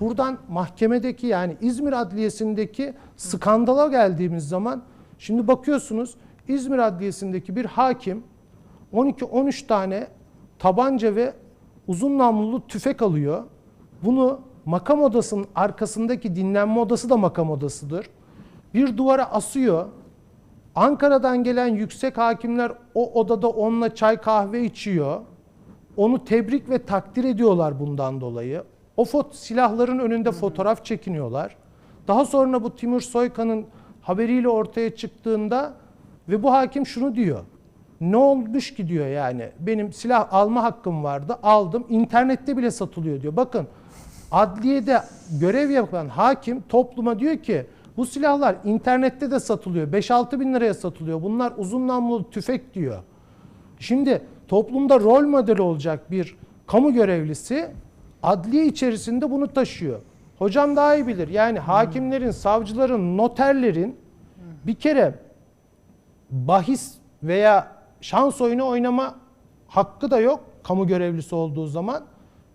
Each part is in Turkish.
buradan mahkemedeki yani İzmir Adliyesi'ndeki skandala geldiğimiz zaman şimdi bakıyorsunuz İzmir Adliyesi'ndeki bir hakim 12-13 tane tabanca ve uzun namlulu tüfek alıyor. Bunu makam odasının arkasındaki dinlenme odası da makam odasıdır. Bir duvara asıyor. Ankara'dan gelen yüksek hakimler o odada onunla çay kahve içiyor. Onu tebrik ve takdir ediyorlar bundan dolayı. O fot silahların önünde fotoğraf çekiniyorlar. Daha sonra bu Timur Soykan'ın haberiyle ortaya çıktığında ve bu hakim şunu diyor. Ne olmuş ki diyor yani. Benim silah alma hakkım vardı. Aldım. İnternette bile satılıyor diyor. Bakın adliyede görev yapan hakim topluma diyor ki bu silahlar internette de satılıyor. 5-6 bin liraya satılıyor. Bunlar uzun namlulu tüfek diyor. Şimdi toplumda rol model olacak bir kamu görevlisi adliye içerisinde bunu taşıyor. Hocam daha iyi bilir. Yani hakimlerin, savcıların, noterlerin bir kere bahis veya şans oyunu oynama hakkı da yok kamu görevlisi olduğu zaman.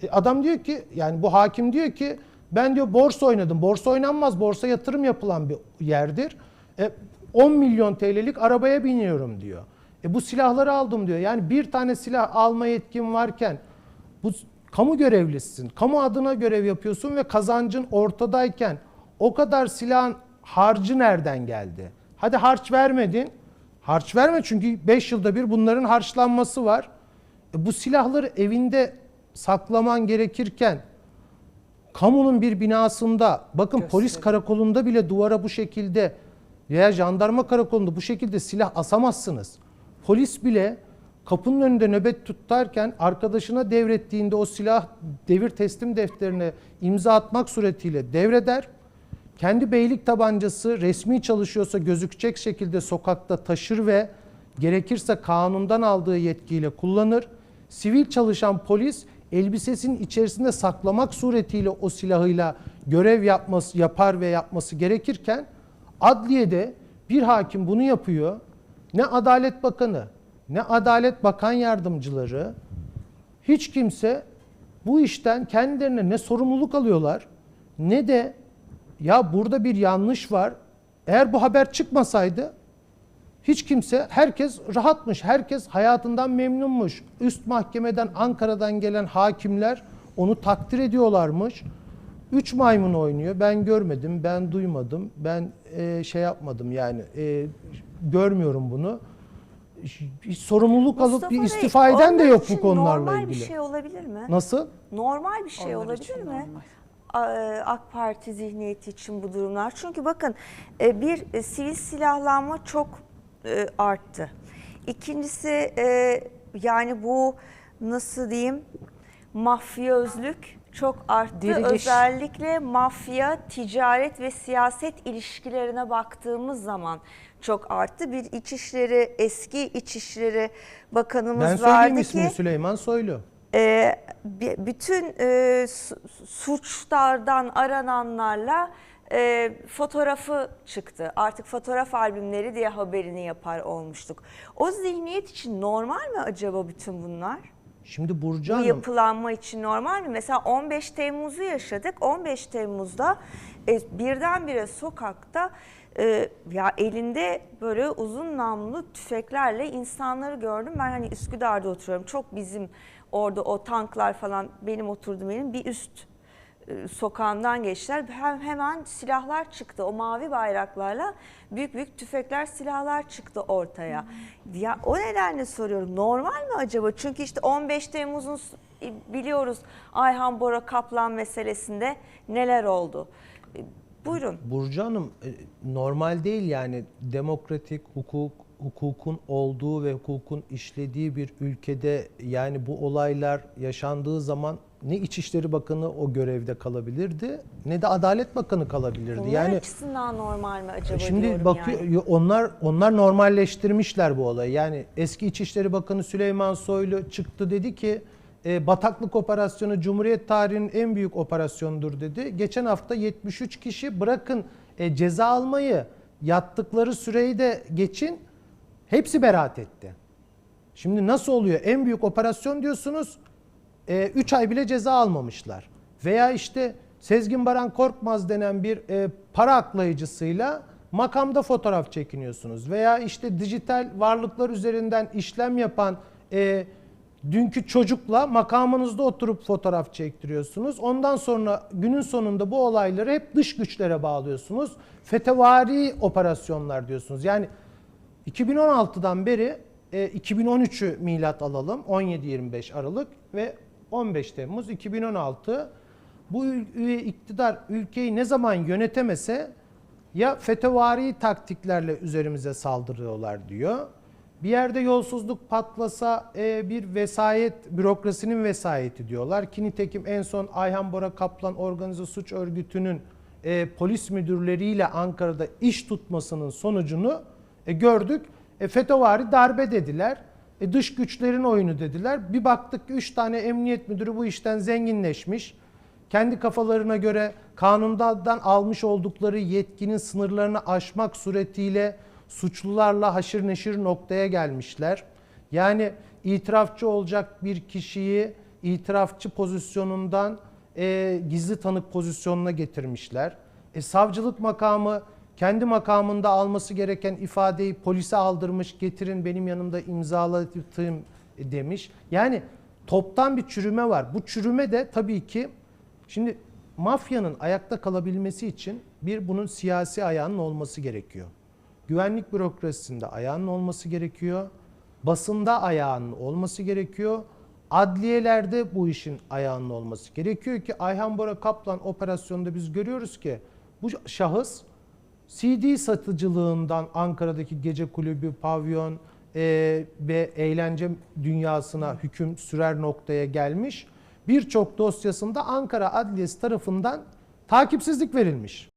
E, adam diyor ki yani bu hakim diyor ki ben diyor borsa oynadım. Borsa oynanmaz. Borsa yatırım yapılan bir yerdir. E, 10 milyon TL'lik arabaya biniyorum diyor. E, bu silahları aldım diyor. Yani bir tane silah alma yetkin varken bu kamu görevlisisin. Kamu adına görev yapıyorsun ve kazancın ortadayken o kadar silahın harcı nereden geldi? Hadi harç vermedin. Harç verme çünkü 5 yılda bir bunların harçlanması var. E, bu silahları evinde saklaman gerekirken kamunun bir binasında bakın polis karakolunda bile duvara bu şekilde veya jandarma karakolunda bu şekilde silah asamazsınız. Polis bile kapının önünde nöbet tutarken arkadaşına devrettiğinde o silah devir teslim defterine imza atmak suretiyle devreder. Kendi beylik tabancası resmi çalışıyorsa gözükecek şekilde sokakta taşır ve gerekirse kanundan aldığı yetkiyle kullanır. Sivil çalışan polis elbisesinin içerisinde saklamak suretiyle o silahıyla görev yapması yapar ve yapması gerekirken adliyede bir hakim bunu yapıyor. Ne Adalet Bakanı, ne Adalet Bakan Yardımcıları hiç kimse bu işten kendilerine ne sorumluluk alıyorlar ne de ya burada bir yanlış var. Eğer bu haber çıkmasaydı hiç kimse, herkes rahatmış, herkes hayatından memnunmuş. Üst mahkemeden, Ankara'dan gelen hakimler onu takdir ediyorlarmış. Üç maymun oynuyor. Ben görmedim, ben duymadım, ben e, şey yapmadım yani e, görmüyorum bunu. Hiç sorumluluk alıp Mustafa bir Bey, istifa eden de yok bu konularla normal ilgili. bir şey olabilir mi? Nasıl? Normal bir şey Onlar olabilir mi? normal. A- AK Parti zihniyeti için bu durumlar. Çünkü bakın e, bir e, sivil silahlanma çok e, arttı. İkincisi e, yani bu nasıl diyeyim mafyözlük çok arttı. Diriliş. Özellikle mafya, ticaret ve siyaset ilişkilerine baktığımız zaman çok arttı. Bir İçişleri eski İçişleri Bakanımız Ben söyleyeyim vardı ismini ki Süleyman Soylu. e, bütün e, su- suçlardan arananlarla e, fotoğrafı çıktı. Artık fotoğraf albümleri diye haberini yapar olmuştuk. O zihniyet için normal mi acaba bütün bunlar? Şimdi Burcu Bu Hanım, yapılanma için normal mi? Mesela 15 Temmuz'u yaşadık. 15 Temmuz'da e, birdenbire sokakta e, ya elinde böyle uzun namlulu tüfeklerle insanları gördüm. Ben hani Üsküdar'da oturuyorum. Çok bizim orada o tanklar falan benim oturduğum yerin bir üst sokağından geçtiler. Hem, hemen silahlar çıktı. O mavi bayraklarla büyük büyük tüfekler, silahlar çıktı ortaya. Ya o nedenle soruyorum. Normal mi acaba? Çünkü işte 15 Temmuz'un s- biliyoruz Ayhan Bora Kaplan meselesinde neler oldu. E, Buyurun. Burcu Hanım e, normal değil yani demokratik hukuk hukukun olduğu ve hukukun işlediği bir ülkede yani bu olaylar yaşandığı zaman ne İçişleri Bakanı o görevde kalabilirdi ne de Adalet Bakanı kalabilirdi. Bunlar yani açısından normal mi acaba Şimdi bakıyor yani. onlar onlar normalleştirmişler bu olayı. Yani eski İçişleri Bakanı Süleyman Soylu çıktı dedi ki e, bataklık operasyonu Cumhuriyet tarihinin en büyük operasyonudur dedi. Geçen hafta 73 kişi bırakın e, ceza almayı yattıkları süreyi de geçin hepsi beraat etti. Şimdi nasıl oluyor? En büyük operasyon diyorsunuz 3 ay bile ceza almamışlar. Veya işte Sezgin Baran Korkmaz denen bir e, para aklayıcısıyla makamda fotoğraf çekiniyorsunuz. Veya işte dijital varlıklar üzerinden işlem yapan e, dünkü çocukla makamınızda oturup fotoğraf çektiriyorsunuz. Ondan sonra günün sonunda bu olayları hep dış güçlere bağlıyorsunuz. Fetevari operasyonlar diyorsunuz. Yani 2016'dan beri e, 2013'ü milat alalım. 17-25 Aralık ve 15 Temmuz 2016 bu ül- iktidar ülkeyi ne zaman yönetemese ya fetevari taktiklerle üzerimize saldırıyorlar diyor. Bir yerde yolsuzluk patlasa e, bir vesayet, bürokrasinin vesayeti diyorlar. Ki nitekim en son Ayhan Bora Kaplan Organize Suç Örgütü'nün e, polis müdürleriyle Ankara'da iş tutmasının sonucunu e, gördük. E, FETÖ'vari darbe dediler. E, dış güçlerin oyunu dediler. Bir baktık ki 3 tane emniyet müdürü bu işten zenginleşmiş. Kendi kafalarına göre kanundan almış oldukları yetkinin sınırlarını aşmak suretiyle suçlularla haşır neşir noktaya gelmişler. Yani itirafçı olacak bir kişiyi itirafçı pozisyonundan e, gizli tanık pozisyonuna getirmişler. E, savcılık makamı kendi makamında alması gereken ifadeyi polise aldırmış, getirin benim yanımda imzalatayım demiş. Yani toptan bir çürüme var. Bu çürüme de tabii ki şimdi mafyanın ayakta kalabilmesi için bir bunun siyasi ayağının olması gerekiyor. Güvenlik bürokrasisinde ayağının olması gerekiyor. Basında ayağının olması gerekiyor. Adliyelerde bu işin ayağının olması gerekiyor ki Ayhan Bora Kaplan operasyonunda biz görüyoruz ki bu şahıs CD satıcılığından Ankara'daki gece kulübü, pavyon e, ve eğlence dünyasına hüküm sürer noktaya gelmiş. Birçok dosyasında Ankara Adliyesi tarafından takipsizlik verilmiş.